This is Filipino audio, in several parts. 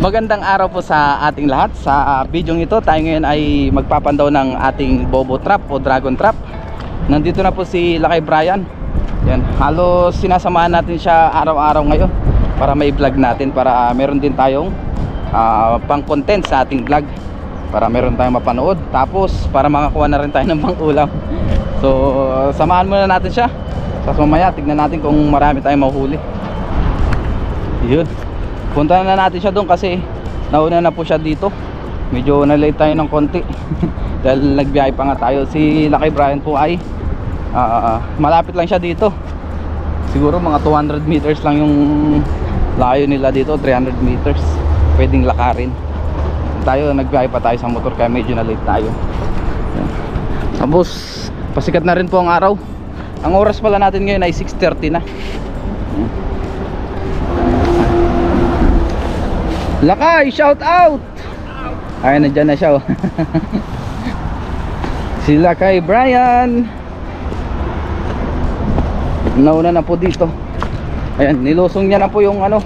Magandang araw po sa ating lahat. Sa uh, video ito, tayo ngayon ay magpapandaw ng ating bobo trap o dragon trap. Nandito na po si Lakay Brian. Yan, halos sinasamahan natin siya araw-araw ngayon para may vlog natin para uh, meron din tayong uh, pang content sa ating vlog para meron tayong mapanood tapos para makakuha na rin tayo ng pang ulam so samahan muna natin siya tapos mamaya tignan natin kung marami tayong mahuli yun punta na natin siya doon kasi nauna na po siya dito. Medyo na-late tayo ng konti. Dahil nagbiyahe pa nga tayo. Si Lakay Brian po ay ah, malapit lang siya dito. Siguro mga 200 meters lang yung layo nila dito 300 meters. Pwedeng lakarin. Tayo nagbiyahe pa tayo sa motor kaya medyo na late tayo tapos pasikat na rin po ang araw. Ang oras pala natin ngayon ay 6.30 na Lakay, shout out! Ay, nandyan na siya oh. si Lakay Brian Nauna na po dito Ayan, nilusong niya na po yung ano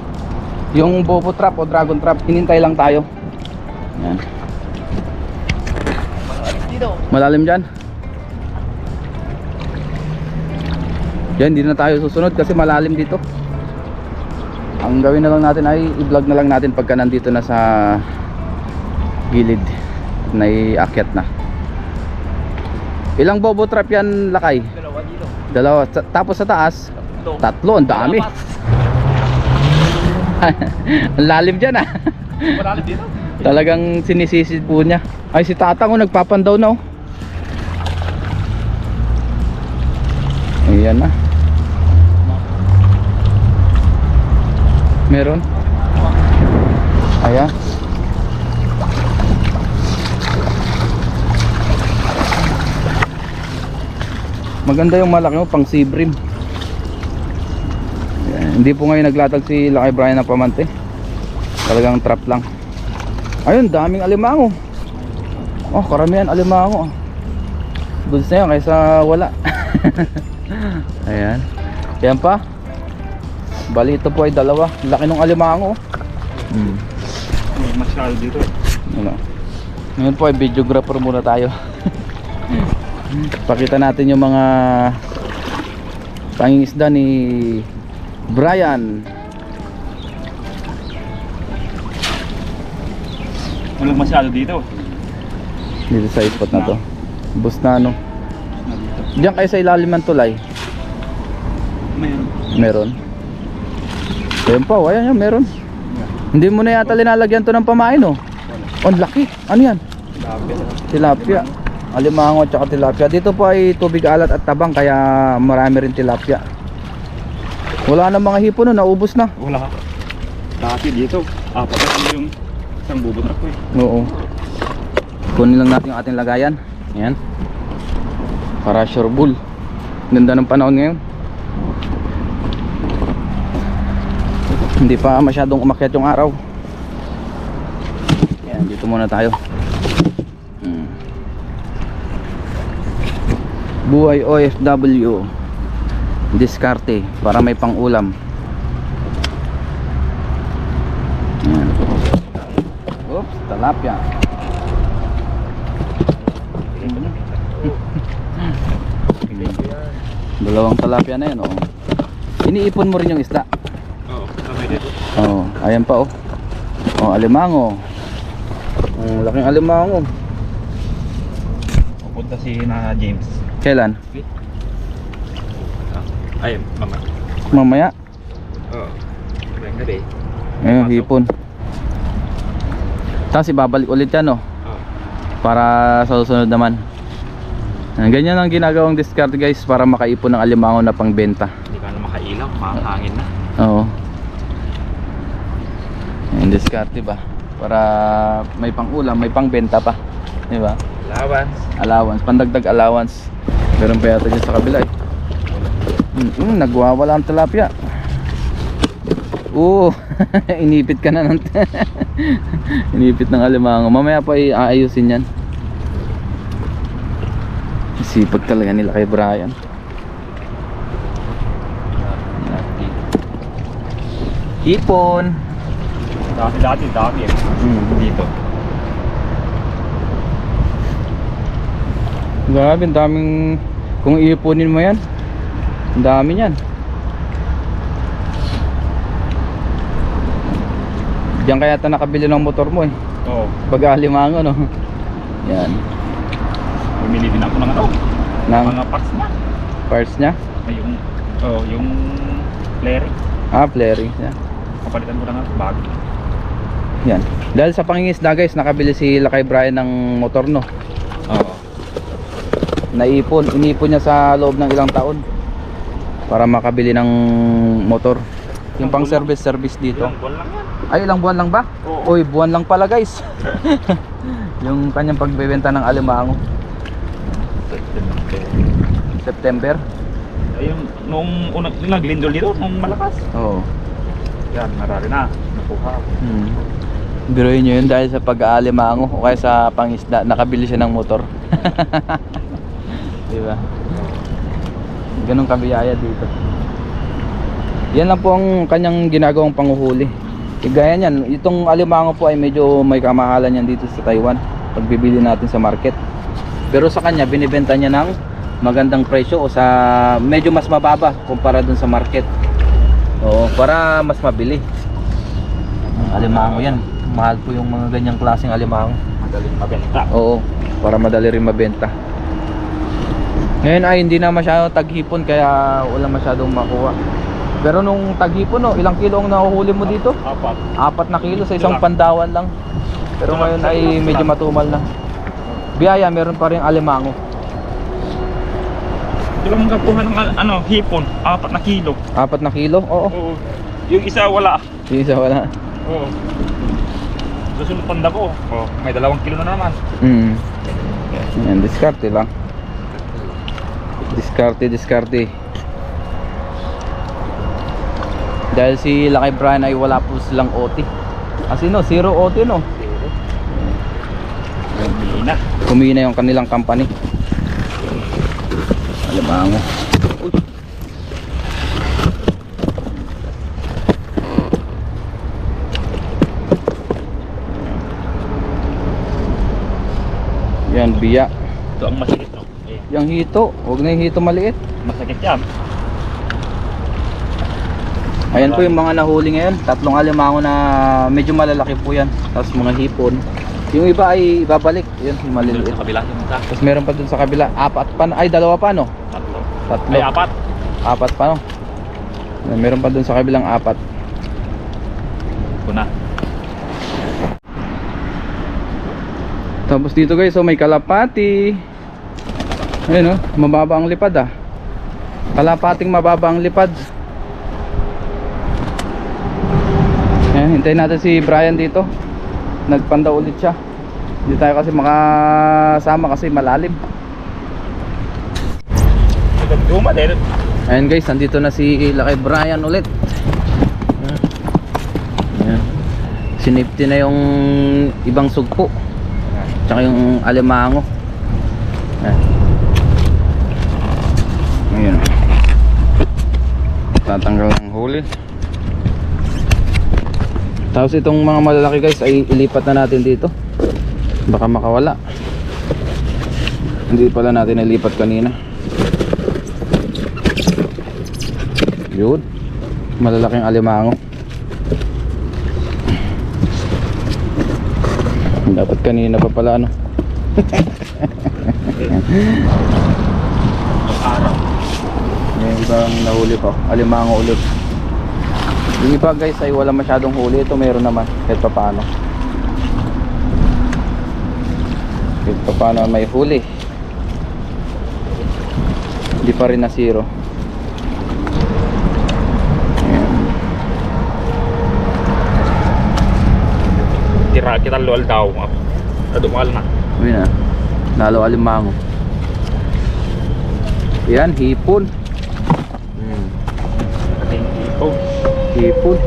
Yung bobo trap o dragon trap Hinintay lang tayo Ayan. Malalim dyan Yan, hindi na tayo susunod kasi malalim dito ang gawin na lang natin ay i-vlog na lang natin pagka nandito na sa gilid na iakyat na. Ilang bobo trap yan lakay? Dalawa dito. dalawa. Tapos sa taas? Tatlo. tatlo ang dami. Ang lalim dyan ah. Malalim dito. talagang sinisisid po niya. Ay si tatang oh nagpapandaw na oh. Ayan na meron? Ayan. Maganda yung malaki mo pang sibrim. Ayan, hindi po ngayon naglatag si Lakay Brian ng pamante. Talagang trap lang. Ayun daming alimango. Oh karamihan alimango. Goods na yun kaysa wala. Ayan. Yan pa bali ito po ay dalawa laki ng alimango hmm. Masyado dito. Ano? Ngayon po ay videographer muna tayo. Pakita natin yung mga tanging isda ni Brian. Walang masyado dito. Dito sa spot na to. Bus na ano. Diyan kayo sa ilalim ng tulay. Mayroon. Meron. Ayun pa, oh, ayan yan, meron. Hindi mo na yata linalagyan to ng pamain oh. Oh, ang laki. Ano yan? Tilapia. Alimango at saka tilapia. Dito po ay tubig alat at tabang kaya marami rin tilapia. Wala na mga hipon no, naubos na. Wala. Dati dito. Apat na yung isang bubutrak ko eh. Oo. Kunin lang natin yung ating lagayan. Yan. Para sure bull. Ganda ng panahon ngayon. Hindi pa masyadong umakyat yung araw. Yan, dito muna tayo. Hmm. Buhay OFW. Diskarte para may pang-ulam. Yan. Oops, talapia. Dalawang talapia na yan, oh. Iniipon mo rin yung isda. Oh, ayan pa oh. Oh, alimango. Ang laking alimango. Pupunta si na James. Kailan? Ay, mama. Mamaya. Oo. Ngayong gabi. Ayun, hipon. Tapos ibabalik ulit yan oh. Oo. Para sa susunod naman. Yan, Ganyan ang ginagawang discard guys para makaipon ng alimango na pangbenta. Hindi ka na makailaw. Mahangin na. Oo. Yung discarte ba? Para may pang-ulam, may pang-benta pa. Di ba? Allowance. Allowance, pandagdag allowance. Meron pa yata dyan sa kabila eh. Mm, mm, nagwawala ang tilapia. Oo, inipit ka na ng inipit ng alimango. Mamaya pa i-aayusin yan. Sipag talaga nila kay Brian. Hipon. Dati dati dati eh. Hmm. Dito. Grabe, ang daming... Kung iipunin mo yan, ang dami yan. Diyan kaya ito nakabili ng motor mo eh. Oo. Pag alimango no. Yan. Bumili din ako ng ano. Ng Mga parts niya. parts niya. May yung, oh, yung flaring. Ah, flaring niya. Kapalitan ko na nga bago. Yan. Dahil sa pangingisda guys, nakabili si Lakay Brian ng motor no. Oo. Naipon, inipon niya sa loob ng ilang taon para makabili ng motor. Yung pang service service dito. Ilang buwan lang yan. Ay, ilang buwan lang ba? Oo. Uy, buwan lang pala guys. yung kanyang pagbebenta ng alimango. September. Ayun, nung unang naglindol dito, nung malakas. Oo. Yan, marami na. Nakuha. Hmm. Biruin nyo yun dahil sa pag-aalimango o kaya sa pangisda, nakabili siya ng motor. Di ba? Ganun kabiyaya dito. Yan lang po ang kanyang ginagawang panguhuli. E gaya niyan, itong alimango po ay medyo may kamahalan yan dito sa Taiwan. Pagbibili natin sa market. Pero sa kanya, binibenta niya ng magandang presyo o sa medyo mas mababa kumpara dun sa market. Oo, para mas mabili. Ang alimango yan. Mahal po yung mga ganyang klaseng alimango. Madaling mabenta. Oo, para madali rin mabenta. Ngayon ay hindi na masyado taghipon kaya wala masyadong makuha. Pero nung taghipon no, ilang kilo ang nahuhuli mo dito? Apat. Apat na kilo sa isang pandawan lang. Pero ngayon ay medyo matumal na. Biyaya, meron pa rin alimango. Di ba mga kuha ng ano, hipon, apat na kilo. Apat na kilo? Oo. Oo. Yung isa wala. Yung isa wala. Oo. Susunod panda ko. Oh, may dalawang kilo na naman. Mm. Yan, diskarte lang. Diskarte, diskarte. Dahil si Lakay Brian ay wala po silang OT. Kasi no, zero OT no. Hindi na. Kumina yung kanilang company. Alabango. Uy. Yan, biya. Ito ang masakit. No? Eh, Yung hito, huwag na yung hito maliit. masakit yan. Ayan po yung mga nahuli ngayon. Tatlong alimango na medyo malalaki po yan. Tapos mga hipon. Yung iba ay ibabalik. Yun, yung maliliit. sa kabila yung isa. Tapos meron pa dun sa kabila. Apat pa. Ay, dalawa pa no? Tatlo. Tatlo. Ay, apat. Apat pa no? Ayan, Meron pa dun sa kabilang apat. Ito Tapos dito guys, so may kalapati. Ayun oh, mababa ang lipad ah. Kalapating mababa ang lipad. Ayan, hintayin natin si Brian dito. Nagpanda ulit siya. Hindi tayo kasi makasama kasi malalim. Ayan guys, nandito na si Lakay Brian ulit. Ayan. Sinipti na yung ibang sugpo. Tsaka yung alimango. Ayan. Ayan. Tatanggal ng huli. Tapos itong mga malalaki guys ay ilipat na natin dito. Baka makawala. Hindi pala natin nilipat kanina. Yun. Malalaking alimango. Dapat kanina pa pala ano. Araw. Yung ibang nahuli pa. Alimango ulit. Yung iba guys ay wala masyadong huli. Ito meron naman. Kahit pa paano. Kahit pa paano may huli. Hindi pa rin na zero. Tira kita luwal daw. Ah, dumal na. Yun na. Lalo alimango. Yan, hipon. Hmm. Ating ito. Hipon.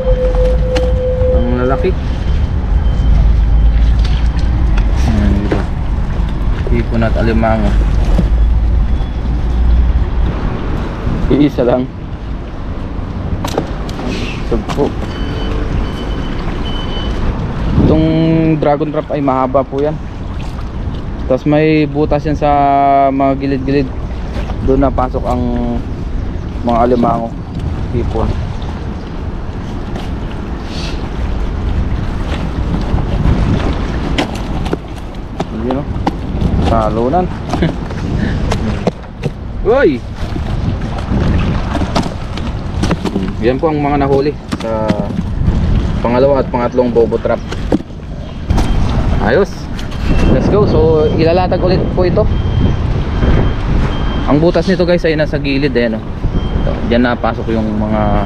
Ang lalaki. Ayan, dito. Hipon at alimango. Iisa lang. Sugpo. Yung dragon trap ay mahaba po yan. Tapos may butas yan sa mga gilid-gilid. Doon napasok ang mga alimango. Hipon. Yun o. Salunan. Uy! Yan po ang mga nahuli sa pangalawa at pangatlong bobo trap. Ayos. Let's go. So ilalatag ulit po ito. Ang butas nito guys ay nasa gilid eh no. Ito, diyan napasok yung mga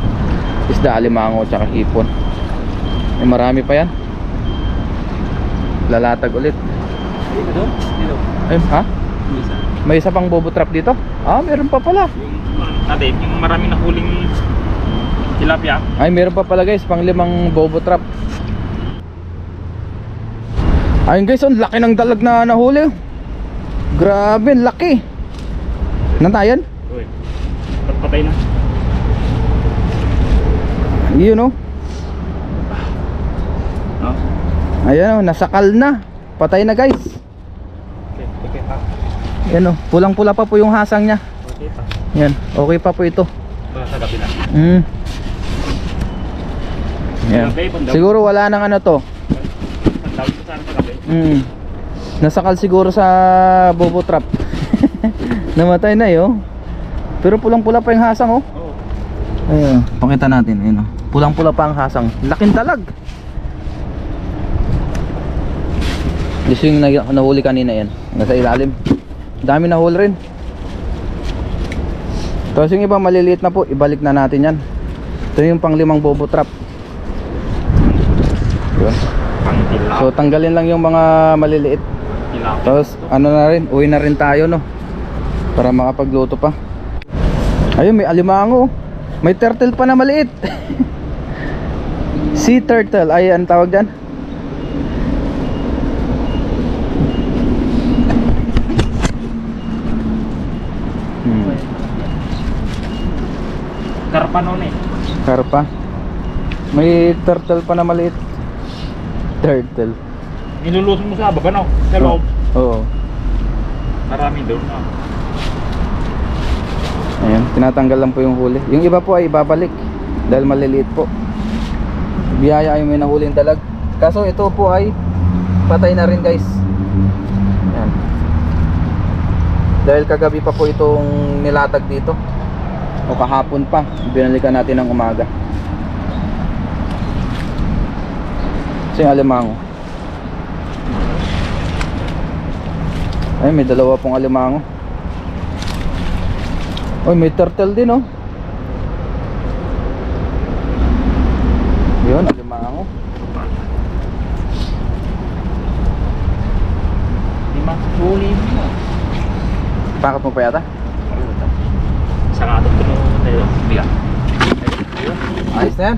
isda alimango at hipon. Eh, marami pa yan. Lalatag ulit. Ay, ha? May isa pang bobo trap dito? Ah, meron pa pala. Yung, ate, yung maraming nahuling tilapia. Ay, meron pa pala guys, pang limang bobo trap. Ayun guys, ang laki ng dalag na nahuli. Grabe, laki. Nantayan? Uy. Patay na. Yun oh. No? Ayan oh, nasakal na. Patay na guys. Okay, okay pa. Yan oh, pulang-pula pa po yung hasang niya. Okay pa. Yan, okay pa po ito. Sa gabi na. Mm. Yan. Siguro wala nang ano to. Ang dami sa sana sa gabi. Mm. Nasakal siguro sa bobo trap. Namatay na 'yo. Pero pulang-pula pa yung hasang oh. Oo. Ayun, pakita natin, ayun oh. Pulang-pula pa ang hasang. Laking talag. Gusto yung na- nahuli kanina yan. Nasa ilalim. Dami nahuli rin. Tapos yung iba maliliit na po, ibalik na natin yan. Ito yung panglimang bobo trap. Yun. So tanggalin lang yung mga maliliit. Tapos ano na rin, uwi na rin tayo no. Para makapagluto pa. Ayun, may alimango. May turtle pa na maliit. sea turtle, ay ang tawag diyan. Hmm, Karpa noon eh. karpa. May turtle pa na maliit. Turtle. Niluluto mo sa baba no? Sa loob. Oo. Marami doon. No? Ayan, tinatanggal lang po yung huli. Yung iba po ay ibabalik dahil maliliit po. Biyaya ay may nahuling dalag. Kaso ito po ay patay na rin guys. Ayan. Dahil kagabi pa po itong nilatag dito. O kahapon pa, binalikan natin ng umaga. Kasi yung alimango. Ay, may dalawa pong alimango. Oy, may turtle din oh. Yun, alimango. Lima. Huli mo. Pakot mo pa yata? Sa katong tulo tayo. Biga. Ayos na yan.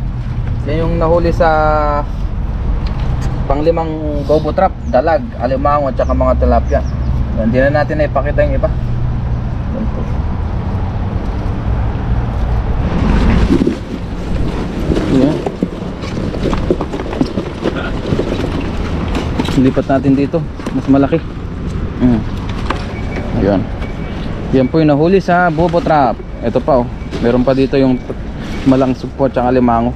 Yan yung nahuli sa panglimang bobo trap, dalag, alimango at saka mga tilapia. Hindi na natin na ipakita yung iba. Yan. Lipat natin dito. Mas malaki. Mm. Ayan. Yan po yung nahuli sa bobo trap. Ito pa oh. Meron pa dito yung malangsog po at saka limango.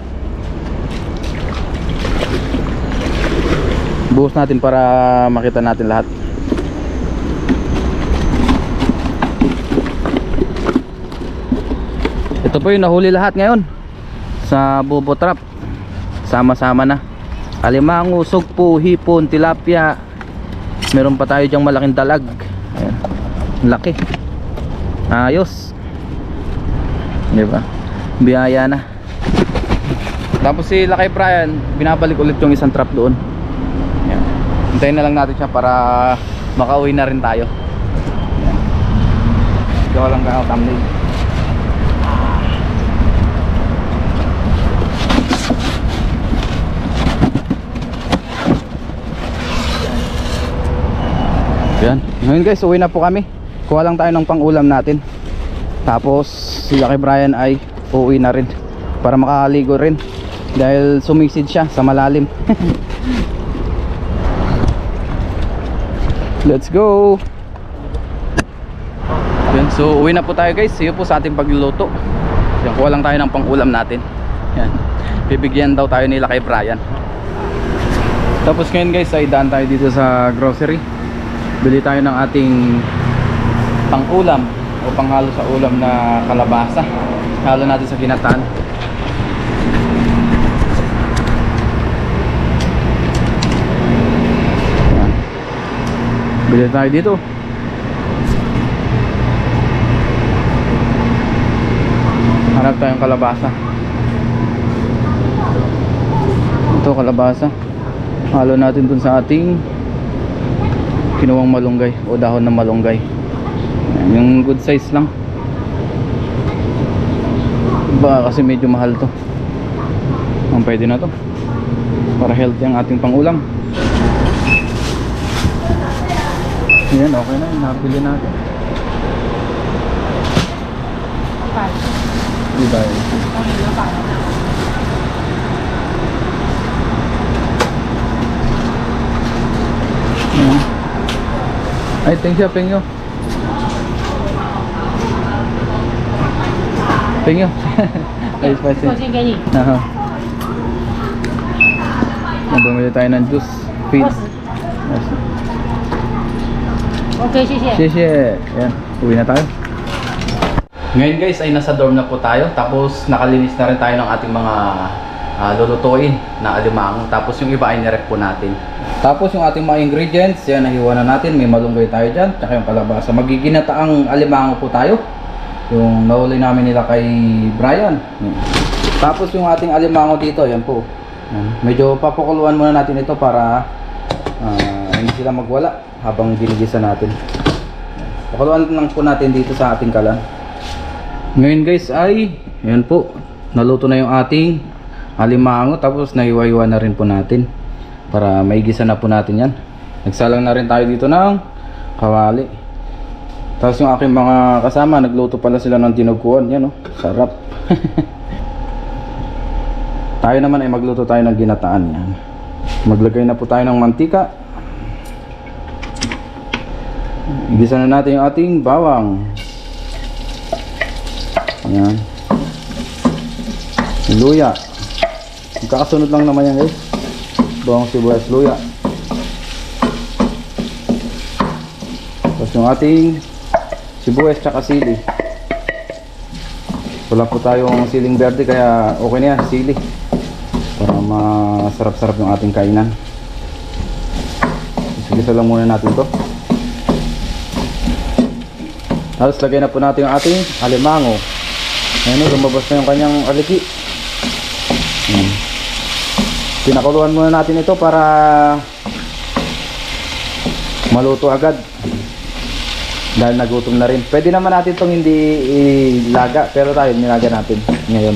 Buhos natin para makita natin lahat. Ito po yung nahuli lahat ngayon sa bobo trap. Sama-sama na. Alimango, sugpo, hipon, tilapia. Meron pa tayo diyang malaking dalag. Ayan. Laki. Ayos. Di ba? Biyaya na. Tapos si Lakay Brian, binabalik ulit yung isang trap doon. Hintayin na lang natin siya para makauwi na rin tayo. Ikaw lang ka thumbnail. Yan. Ngayon guys, uwi na po kami. Kuha lang tayo ng pang-ulam natin. Tapos si Lucky Brian ay uuwi na rin para makaligo rin dahil sumisid siya sa malalim. Let's go! Yan, so uwi na po tayo guys. See po sa ating pagluluto. Yan, kuha lang tayo ng pang-ulam natin. Yan. Bibigyan daw tayo nila kay Brian. Tapos ngayon guys ay daan tayo dito sa grocery. Bili tayo ng ating pang-ulam o panghalo sa ulam na kalabasa. Halo natin sa ginataan. Bili tayo dito. Hanap tayong kalabasa. Ito kalabasa. Halo natin dun sa ating kinuwang malunggay o dahon ng malunggay. Yung good size lang. Baka kasi medyo mahal to. Ang pwede na to. Para healthy ang ating pangulam. Ayan, okay na yun. Nabili natin. Diba yun? Ayan. Ay, thank you, thank you. Thank you. Ay, spicy. Aha. Nabumili tayo ng juice. Feeds. Okay, sisye. Sisye. Yan. Uwi na tayo. Ngayon guys ay nasa dorm na po tayo tapos nakalinis na rin tayo ng ating mga uh, lulutuin na alimang tapos yung iba ay nirep po natin. Tapos yung ating mga ingredients, yan nahiwa na natin, may malunggay tayo dyan, tsaka yung palabasa. Magiginataang alimango po tayo, yung nahuli namin nila kay Brian. Tapos yung ating alimango dito, yan po. Medyo papakuluan muna natin ito para uh, hindi sila magwala habang ginigisa natin. Pakuluan lang po natin dito sa ating kalan. Ngayon guys ay, yan po, naluto na yung ating alimango tapos nahiwa-hiwa na rin po natin para maigisa na po natin yan. Nagsalang na rin tayo dito ng kawali. Tapos yung aking mga kasama, nagluto pala sila ng tinuguan. Yan oh, sarap. tayo naman ay magluto tayo ng ginataan yan. Maglagay na po tayo ng mantika. Igisa na natin yung ating bawang. Ayan. Luya. Magkakasunod lang naman yan guys. Bawang sibuyas luya. Tapos yung ating sibuyas tsaka sili. Wala po tayong siling verde kaya okay na yan, sili. Para masarap-sarap yung ating kainan. Sige lang muna natin to. Tapos lagay na po natin yung ating alimango. Ayan o, lumabas na yung kanyang aligi. Hmm. Pinakuluan muna natin ito para maluto agad. Dahil nagutom na rin. Pwede naman natin itong hindi ilaga, pero tayo nilaga natin ngayon.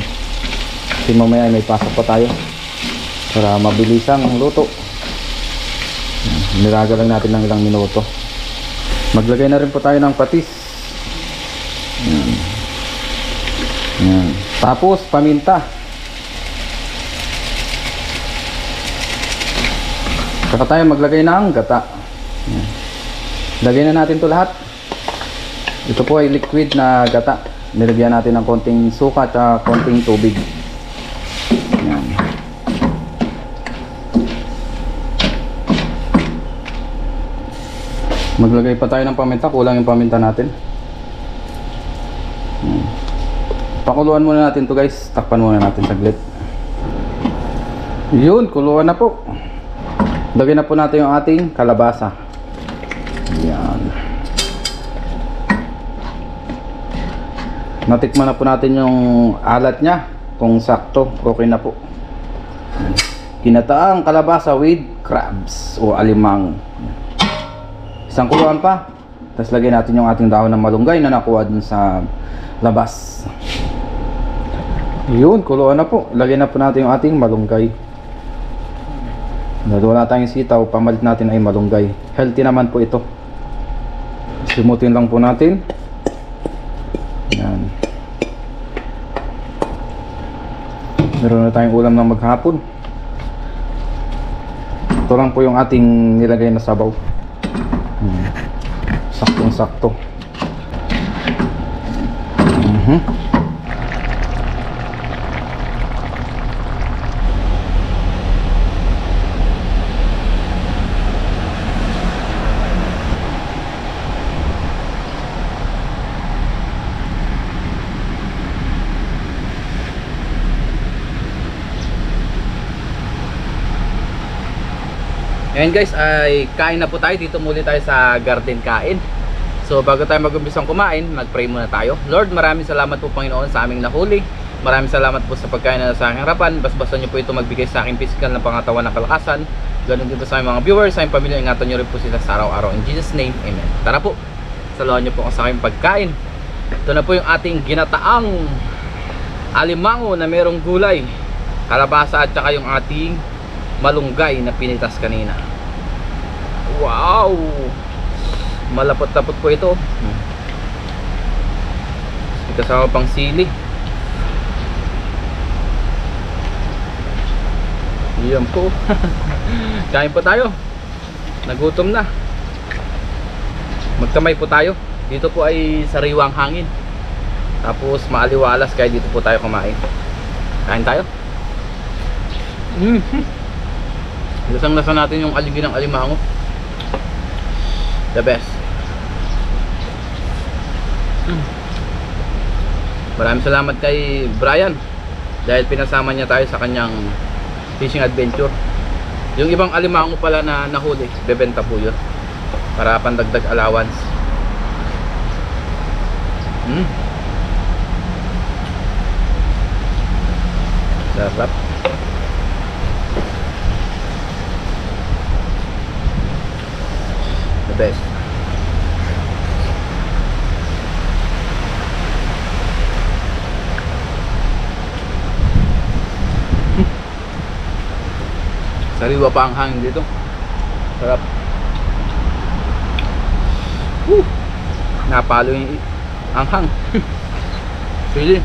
Kasi mamaya may pasok pa tayo. Para mabilisang ang luto. Nilaga lang natin ng ilang minuto. Maglagay na rin po tayo ng patis. Yan. Yan. Tapos, paminta. Saka tayo maglagay ng gata. Yan. Lagay na natin to lahat. Ito po ay liquid na gata. Nilagyan natin ng konting suka at konting tubig. Yan. Maglagay pa tayo ng paminta. Kulang yung paminta natin. Yan. Pakuluan muna natin to guys. Takpan muna natin saglit. Yun, kuluan na po. Lagyan na po natin yung ating kalabasa. Yan. Natikman na po natin yung alat niya. Kung sakto, okay na po. Kinataang kalabasa with crabs o alimang. Isang kuluan pa. Tapos lagyan natin yung ating dahon ng malunggay na nakuha dun sa labas. Yun, kuluan na po. Lagyan na po natin yung ating malunggay. Dahil wala tayong sitaw, pamalit natin ay malunggay. Healthy naman po ito. Simutin lang po natin. Yan. Meron na tayong ulam ng maghapon. Ito lang po yung ating nilagay na sabaw. Hmm. Saktong sakto. Ayan guys, ay kain na po tayo. Dito muli tayo sa garden kain. So bago tayo mag-umpisang kumain, mag-pray muna tayo. Lord, maraming salamat po Panginoon sa aming nahuli. Maraming salamat po sa pagkain na sa aking harapan. Basbasan niyo po ito magbigay sa aking physical na pangatawan ng kalakasan. Ganun din po sa mga viewers, sa aming pamilya. Ingatan niyo rin po sila sa araw-araw. In Jesus name, Amen. Tara po, saluhan niyo po ako sa aking pagkain. Ito na po yung ating ginataang alimango na merong gulay, kalabasa at saka yung ating malunggay na pinitas kanina. Wow! Malapot-lapot po ito. Hmm. Kasama pang sili. Yan po. Kain po tayo. Nagutom na. Magkamay po tayo. Dito po ay sariwang hangin. Tapos maaliwalas kaya dito po tayo kumain. Kain tayo. Mm. Lasang lasa natin yung aligi ng alimango. The best. Mm. Maraming salamat kay Brian dahil pinasama niya tayo sa kanyang fishing adventure. Yung ibang alimango pala na nahuli, bebenta po yun. Para pandagdag allowance. Mm. Sarap. The best. Sariwa pa ang hangin dito. Sarap. Woo! Napalo yung anghang. Pili.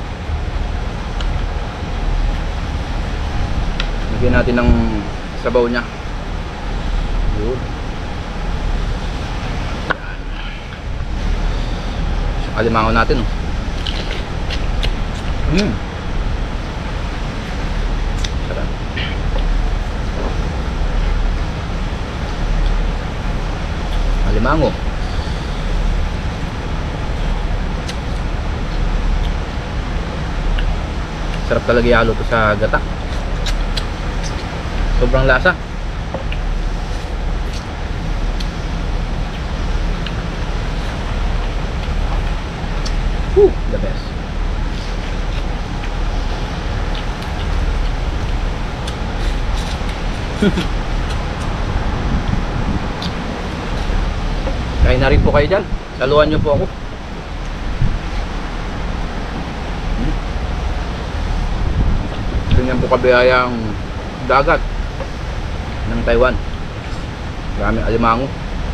Lagyan natin ng sabaw niya. Yun. Alimango natin. Oh. Mm. Sarap. Alimango. Sarap talaga ihalo to sa gata. Sobrang lasa. Whew, the best. Kain na rin po kayo dyan. Saluhan nyo po ako. Ganyan po kabiyayang dagat ng Taiwan. Maraming alimango,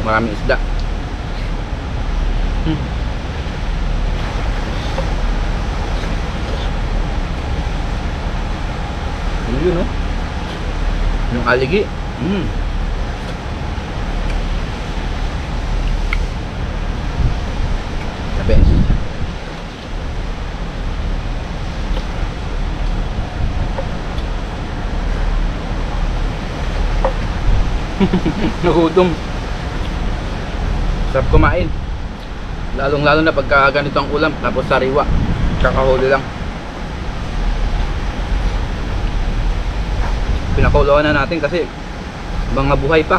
maraming isda. Yun no? Yung aligi. Mm. The best. Nagutom. Sarap kumain. Lalong lalo na pagka ganito ang ulam tapos sariwa. Kakahuli lang. Pinakuluan na natin kasi mga buhay pa.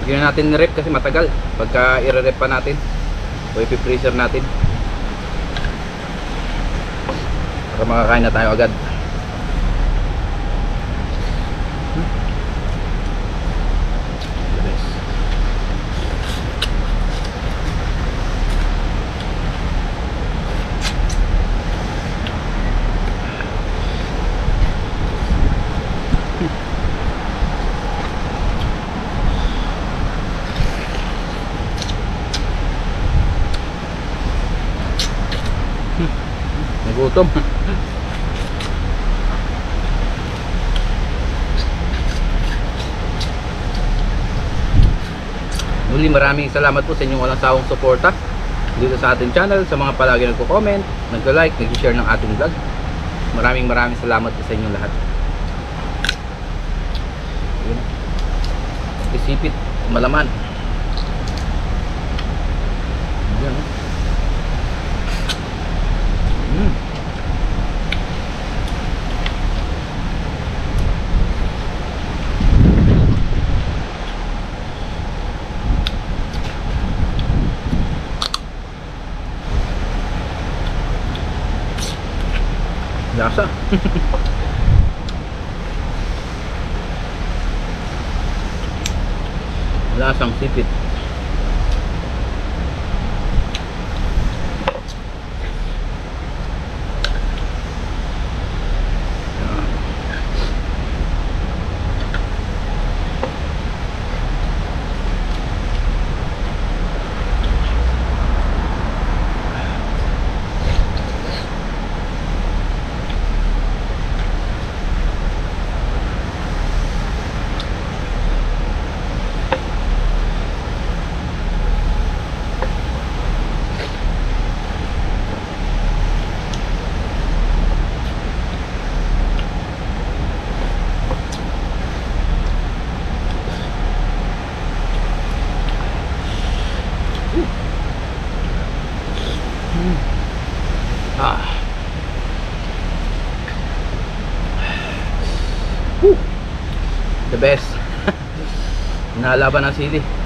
Hindi na natin ni-rep kasi matagal. Pagka i-rep pa natin o i-freezer natin. Para makakain na tayo agad. The best. Nagutom. Muli maraming salamat po sa inyong walang sawang suporta dito sa ating channel, sa mga palagi nagko-comment, nagko-like, nag-share ng ating vlog. Maraming maraming salamat po sa inyong lahat. Isipit, malaman. Yan. Mm. Lasa. Lasang sipit. Ah. Whew. The best. Nalaban ng sili.